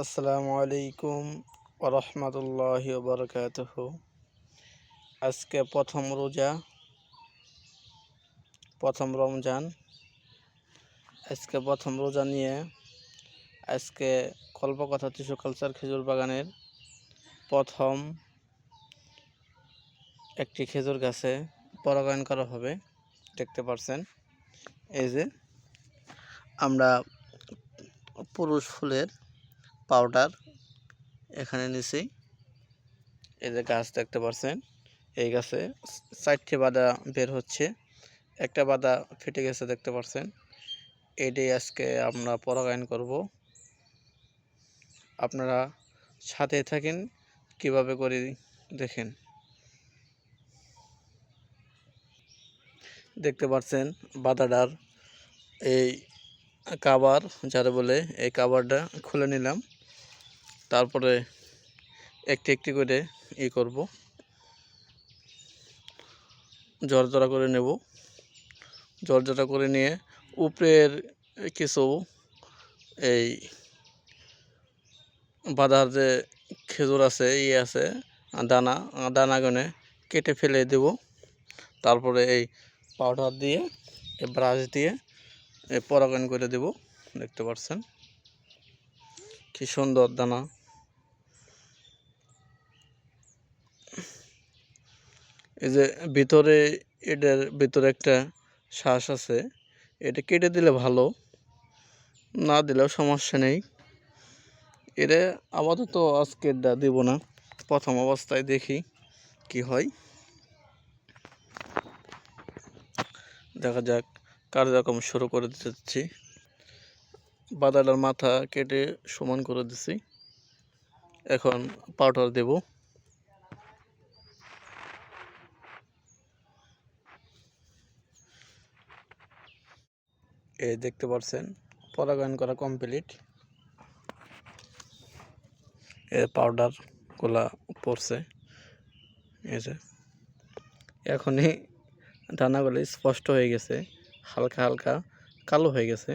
আসসালামু আলাইকুম ওরহমতুল্লাহ বরকাত আজকে প্রথম রোজা, প্রথম রমজান। আজকে প্রথম রোজা নিয়ে আজকে কল্পকথা টিস্যু কালচার খেজুর বাগানের প্রথম একটি খেজুর গাছে পরাগায়ন করা হবে, দেখতে পাচ্ছেন এই যে আমরা পুরুষ ফুলের পাউডার এখানে নিছি। এই যে গাছ দেখতে পাচ্ছেন এই গাছে চারটে বাদা বের হচ্ছে, একটা বাদা ফেটে গেছে দেখতে পাচ্ছেন এটাই আজকে আমরা পরাগায়ন করব। আপনারা সাথে থাকেন, কীভাবে করে দেখেন। দেখতে পাচ্ছেন বাদাটার এই কাবার যারা বলে এই কাবারটা খুলে নিলাম। তারপরে একটি একটি করে ই করব। জর্জরা করে নেব। জর্জরা করে নিয়ে উপরের কিছু এই বাঁধার যে খেজুর আছে ইয়ে আছে, দানা দানাগণে কেটে ফেলে দেব। তারপরে এই পাউডার দিয়ে, এই ব্রাশ দিয়ে পরাগায়ন করে দেব। দেখতে পাচ্ছেন? কি সুন্দর দানা। এই যে ভিতরে এটার ভিতরে একটা শ্বাস আছে, এটা কেটে দিলে ভালো, না দিলেও সমস্যা নেই। এটা আপাতত আজকেরটা দেব না, প্রথম অবস্থায় দেখি কি হয়। দেখা যাক, কার্যক্রম শুরু করে দিচ্ছি বাদালার মাথা কেটে সমান করে দিছি। এখন পাউডার দেব। এই দেখতে পাচ্ছেন পরাগায়ন করা কমপ্লিট এর পাউডারগুলা পড়ছে। এই যে, এখনই দানাগুলি স্পষ্ট হয়ে গেছে, হালকা হালকা কালো হয়ে গেছে।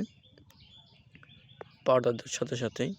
পাউডার সাথে সাথেই।